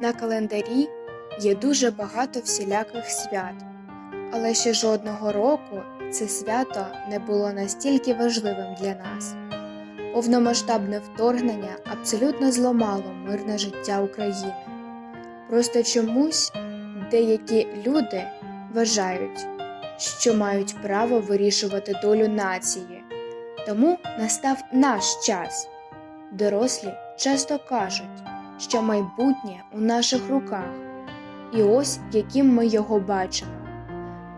На календарі є дуже багато всіляких свят, але ще жодного року це свято не було настільки важливим для нас. Повномасштабне вторгнення абсолютно зламало мирне життя України. Просто чомусь деякі люди вважають, що мають право вирішувати долю нації. Тому настав наш час. Дорослі часто кажуть, що майбутнє у наших руках, і ось яким ми його бачимо.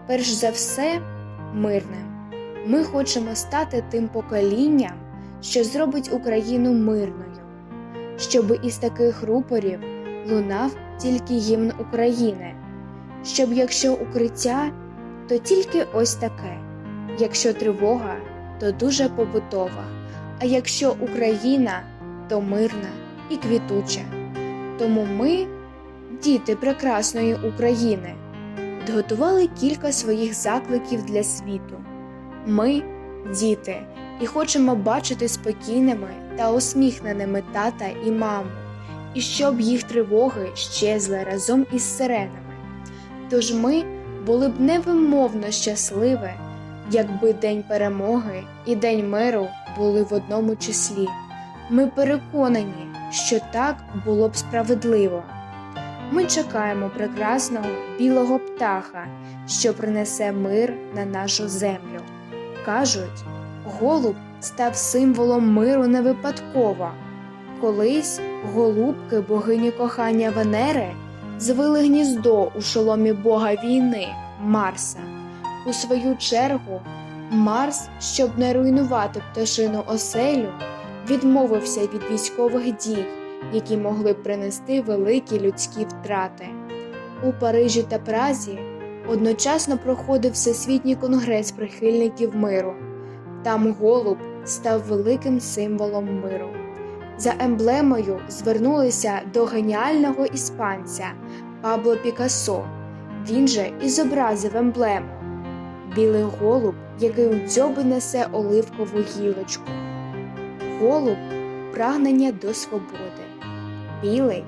Перш за все, мирним. Ми хочемо стати тим поколінням, що зробить Україну мирною, щоб із таких рупорів лунав тільки гімн України, щоб якщо укриття, то тільки ось таке, якщо тривога, то дуже побутова, а якщо Україна, то мирна і квітуча. Тому ми, діти прекрасної України, підготували кілька своїх закликів для світу. Ми діти, і хочемо бачити спокійними та усміхненими тата і маму, і щоб їх тривоги щезли разом із сиренами. Тож ми були б невимовно щасливі, якби День перемоги і День миру були в одному числі. Ми переконані, що так було б справедливо. Ми чекаємо прекрасного білого птаха, що принесе мир на нашу землю. Кажуть, голуб став символом миру не випадково. Колись голубки богині кохання Венери звили гніздо у шоломі бога війни Марса. У свою чергу, Марс, щоб не руйнувати пташину оселю, відмовився від військових дій, які могли б принести великі людські втрати. У Парижі та Празі одночасно проходив Всесвітній конгрес прихильників миру. Там голуб став великим символом миру. За емблемою звернулися до геніального іспанця Пабло Пікассо. Він же і зобразив емблему білий голуб, який у дзьоби несе оливкову гілочку. Голуб прагнення до свободи, білий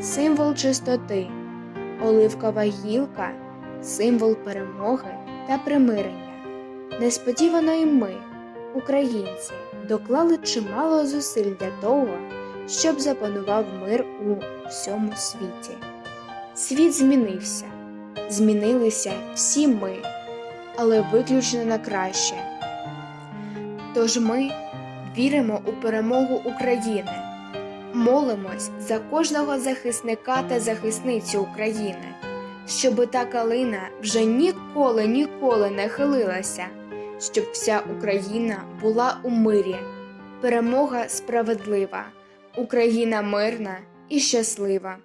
символ чистоти, оливкова гілка символ перемоги та примирення. Несподівано і ми, українці, доклали чимало зусиль для того, щоб запанував мир у всьому світі. Світ змінився, змінилися всі ми, але виключно на краще. Тож ми віримо у перемогу України, молимось за кожного захисника та захисницю України, щоби та калина вже ніколи ніколи не хилилася, щоб вся Україна була у мирі, перемога справедлива, Україна мирна і щаслива.